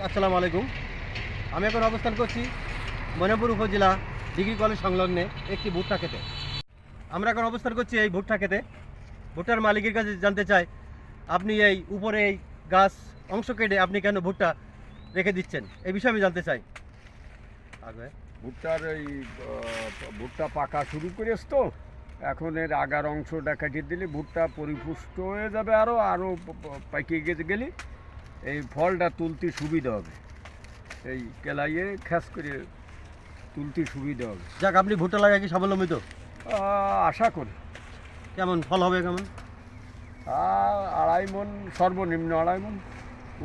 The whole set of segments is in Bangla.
আসসালামু আলাইকুম। আমি এখন অবস্থান করছি মনেপুর উপজেলা ডিগ্রি কলেজ সংলগ্নে একটি ভুট্টা খেতে আমরা এখন অবস্থান করছি এই ভুট্টা খেতে ভুট্টার মালিকের কাছে জানতে চাই, আপনি এই উপরে এই গাছ অংশ কেটে আপনি কেন ভুট্টা রেখে দিচ্ছেন? এই বিষয়ে আমি জানতে চাই। ভুট্টার এই ভুট্টা পাকা শুরু করেছ তো এখন এর আগার অংশটা কাটিয়ে দিলে ভুট্টা পরিপুষ্ট হয়ে যাবে আরও আরও পাকিয়ে গেলে। এই ফলটা তুলতে সুবিধা হবে। এই কেলাইয়ে খ্যাস করে তুলতে সুবিধা হবে। যাক আপনি ভুট্টা লাগায় কি স্বাবলম্বিত আশা করি। কেমন ফল হবে কেমন? আড়াই মন সর্বনিম্ন আড়াই মন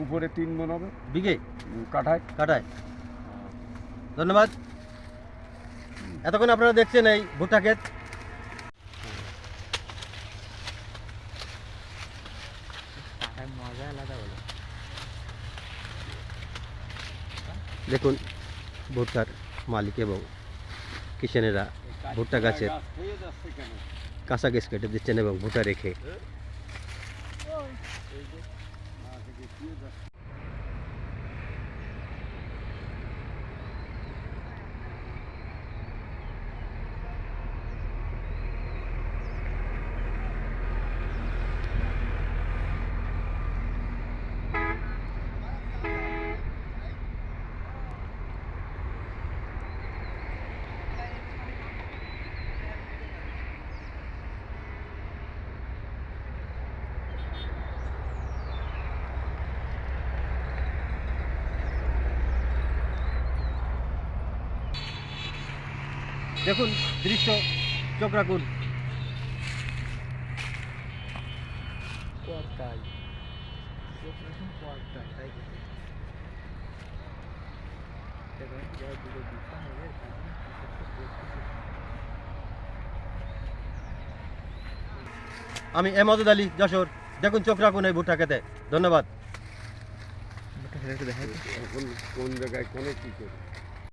উপরে তিন মন হবে। বিঘে? কাঠায়। কাটায় ধন্যবাদ। এতক্ষণ আপনারা দেখছেন এই ভুট্টা ক্ষেত। দেখুন ভুট্টার মালিক এবং কিষানেরা ভুট্টা গাছের কাঁচা গাছ কেটে দিচ্ছেন এবং ভুট্টা রেখে দেখুন দৃশ্য চোখ রাখুন। আমি এমাজুদ আলী যশোর। দেখুন চোখ রাখুন এই ভুট্টা খেতে ধন্যবাদ কোন জায়গায় কোনে কী করে?